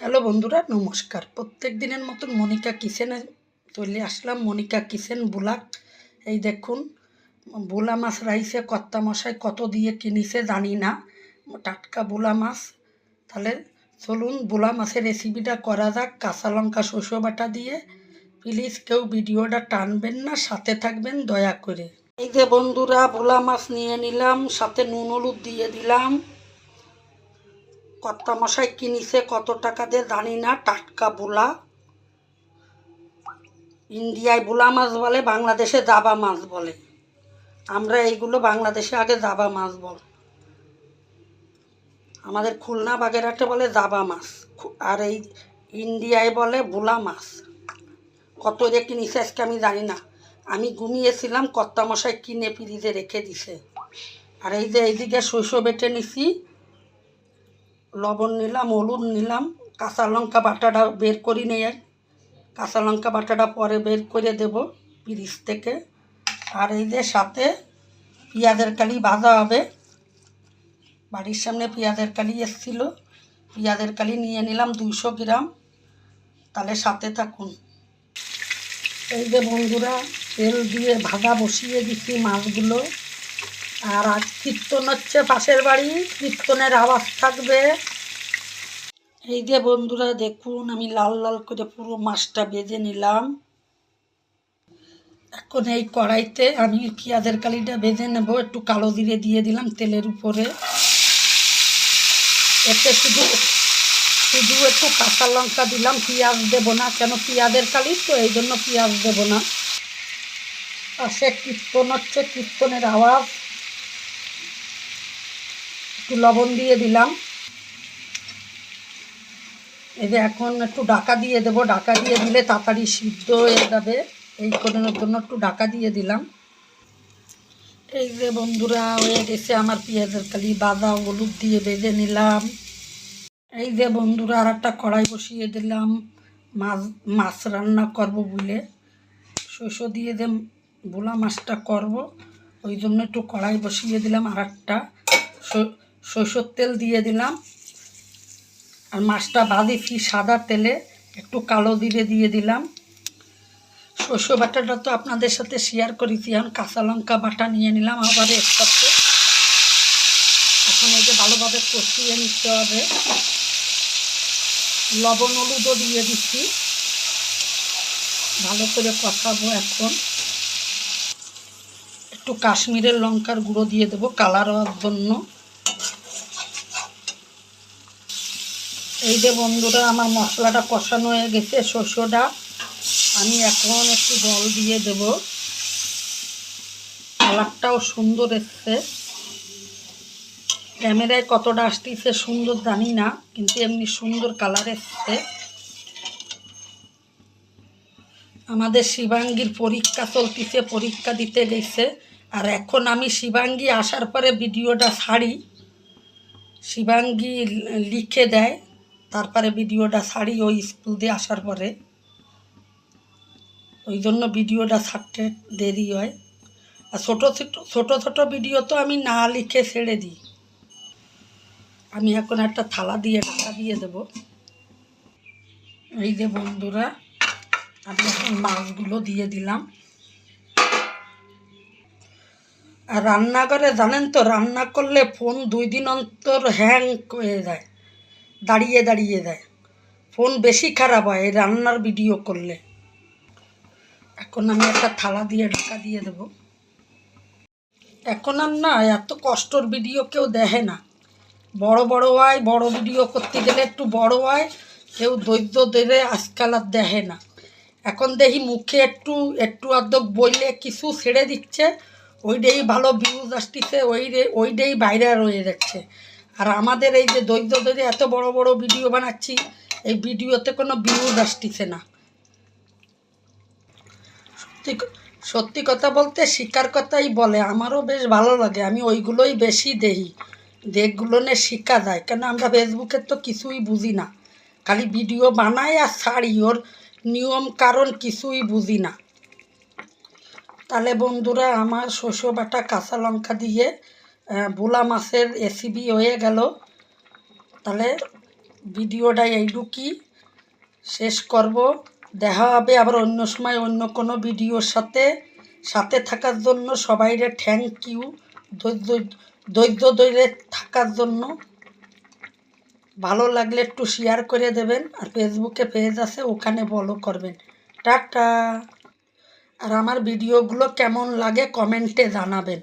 Hello বন্ধুরা, নমস্কার। প্রত্যেক দিনের মতন মনিকা কিচেনে চলে আসলাম। মনিকা কিচেন বুলাক এই দেখুন, বোলা মাছ রাইসে কর্তা মশাই কত দিয়ে কিনিছে জানি না। টাটকা বোলা মাছ। তাহলে চলুন বোলা মাছের রেসিপিটা করা যাক। কাঁচা লঙ্কা শস্য বাটা দিয়ে। প্লিজ কেউ ভিডিওটা টানবেন না, সাথে থাকবেন দয়া করে। এই যে বন্ধুরা, বোলা মাছ নিয়ে নিলাম, সাথে নুন, হলুদ দিয়ে দিলাম। কর্তা মশাই কিনিছে কত টাকা দিয়ে জানি না, টাটকা বোলা ইন্ডিয়ায় বুলা মাছ বলে, বাংলাদেশে জাবা মাছ বলে। আমরা এইগুলো বাংলাদেশে আগে জাবা মাছ বল। আমাদের খুলনা বাগেরহাটে বলে জাবা মাছ। আর এই ইন্ডিয়ায় বলে বুলা মাছ। কত দিয়ে কিনিছে আজকে আমি জানি না। আমি ঘুমিয়েছিলাম কর্তা মশাই কিনে ফ্রিজে রেখে দিছে। আর এই যে এইদিকে শস্য বেটে নিছি লবণ নিলাম, হলুদ নিলাম, কাঁচা লঙ্কা বাটাটা বের করি আর। কাঁচা লঙ্কা বাটাটা পরে বের করে দেব ফ্রিজ থেকে। আর এই যে সাথে পেঁয়াজের কালি ভাজা হবে। বাড়ির সামনে পেঁয়াজের কালি এসেছিল। পেঁয়াজের কালি নিয়ে নিলাম দুইশো গ্রাম। তাহলে সাথে থাকুন। এই যে বন্ধুরা, তেল দিয়ে ভাজা বসিয়ে দিচ্ছি মাছগুলো। আর আজ কীর্তন হচ্ছে পাশের বাড়ি, কীর্তনের আওয়াজ থাকবে। এই যে বন্ধুরা, দেখুন, আমি লাল লাল করে পুরো মাছটা বেজে নিলাম। এখন এই কড়াইতে আমি পেঁয়াজের কালিটা ভেজে নেব, একটু কালো জিরে দিয়ে দিলাম তেলের উপরে। এতে শুধু শুধু একটু কাঁচা লঙ্কা দিলাম, পেঁয়াজ দেবো না, কেন পেঁয়াজের কালি তো, এই জন্য পেঁয়াজ দেবো না। পাশে কীর্তন হচ্ছে, কীর্তনের আওয়াজ। একটু লবণ দিয়ে দিলাম। এই যে এখন একটু ডাকা দিয়ে দেবো। ডাকা দিয়ে দিলে তাড়াতাড়ি সিদ্ধ হয়ে যাবে। এই করানোর জন্য একটু ডাকা দিয়ে দিলাম। এই যে বন্ধুরা, হয়ে গেছে আমার পেঁয়াজের কালি। বাদা, হলুদ দিয়ে বেজে নিলাম। এই যে বন্ধুরা আর একটা কড়াই বসিয়ে দিলাম। মাছ মাছ রান্না করব বলে। শস্য দিয়ে যে বোলা মাছটা করব, ওই জন্য একটু কড়াই বসিয়ে দিলাম আর একটা সরষের তেল দিয়ে দিলাম। আর মাছটা বাঁধিছি সাদা তেলে একটু কালো দিলে দিয়ে দিলাম। শস্য বাটাটা তো আপনাদের সাথে শেয়ার করেছি, এখন কাঁচা লঙ্কা বাটা নিয়ে নিলাম আবার একসাথে এখন এই যে ভালোভাবে কষিয়ে নিতে হবে। লবণ, হলুদও দিয়ে দিচ্ছি। ভালো করে কষাবো এখন। একটু কাশ্মীরের লঙ্কার গুঁড়ো দিয়ে দেবো কালার হওয়ার জন্য। এই যে বন্ধুরা, আমার মশলাটা কষানো হয়ে গেছে শস্যটা আমি এখন একটু জল দিয়ে দেব। কালারটাও সুন্দর এসছে। ক্যামেরায় কতটা আসতেছে সুন্দর জানি না, কিন্তু এমনি সুন্দর কালার এসছে। আমাদের শিবাঙ্গীর পরীক্ষা চলতেছে, পরীক্ষা দিতে গেছে। আর এখন আমি শিবাঙ্গী আসার পরে ভিডিওটা ছাড়ি। শিবাঙ্গী লিখে দেয়। তারপরে ভিডিওটা ছাড়ি ওই স্কুল দিয়ে আসার পরে। ওই জন্য ভিডিওটা ছাড়তে দেরি হয়। আর ছোটো ছোটো ছোটো ছোটো ভিডিও তো আমি না লিখে ছেড়ে দিই। আমি এখন একটা থালা দিয়ে ঢাকা দিয়ে দেব। এই যে বন্ধুরা, আমি এখন মাছগুলো দিয়ে দিলাম। আর রান্নাঘরে জানেন তো, রান্না করলে ফোন দুই দিন অন্তর হ্যাং হয়ে যায়। দাঁড়িয়ে দাঁড়িয়ে দেয়। ফোন বেশি খারাপ হয়, এই রান্নার ভিডিও করলে। এখন আমি একটা থালা দিয়ে ঢাকা দিয়ে দেব। এখন আর না, এত কষ্টর ভিডিও কেউ দেখে না। বড় বড় হয়, বড় ভিডিও করতে গেলে একটু বড় হয়, কেউ ধৈর্য দেবে আজকাল আর দেখে না। এখন দেখি মুখে একটু একটু অর্ধক বইলে কিছু ছেড়ে দিচ্ছে ওইটাই ভালো ভিউজ আসতেছে ওই ওইটাই বাইরে রয়ে যাচ্ছে। আর আমাদের এই যে দৈর্য ধরে এত বড় বড় ভিডিও বানাচ্ছি, এই ভিডিওতে কোনো ভিউজ আসতেছে না। সত্যি সত্যি কথা বলতে শিকার কথাই বলে, আমারও বেশ ভালো লাগে, আমি ওইগুলোই বেশি দেখি। যেগুলো নিয়ে শেখা যায়, কেন আমরা ফেসবুকের তো কিছুই বুঝি না। খালি ভিডিও বানাই আর ছাড়ি, ওর নিয়ম কারণ কিছুই বুঝি না। তাহলে বন্ধুরা, আমার শস্য বাটা কাঁচা লঙ্কা দিয়ে ভোলা মাছের রেসিপি হয়ে গেল। তাহলে ভিডিওটা এইটুকুই শেষ করব। দেখা হবে আবার অন্য সময় অন্য কোনো ভিডিওর সাথে। সাথে থাকার জন্য সবাইরে থ্যাংক ইউ ধৈর্য ধৈর্য ধরে থাকার জন্য। ভালো লাগলে একটু শেয়ার করে দেবেন। আর ফেসবুকে পেজ আছে, ওখানে ফলো করবেন। টাটা। আর আমার ভিডিওগুলো কেমন লাগে কমেন্টে জানাবেন।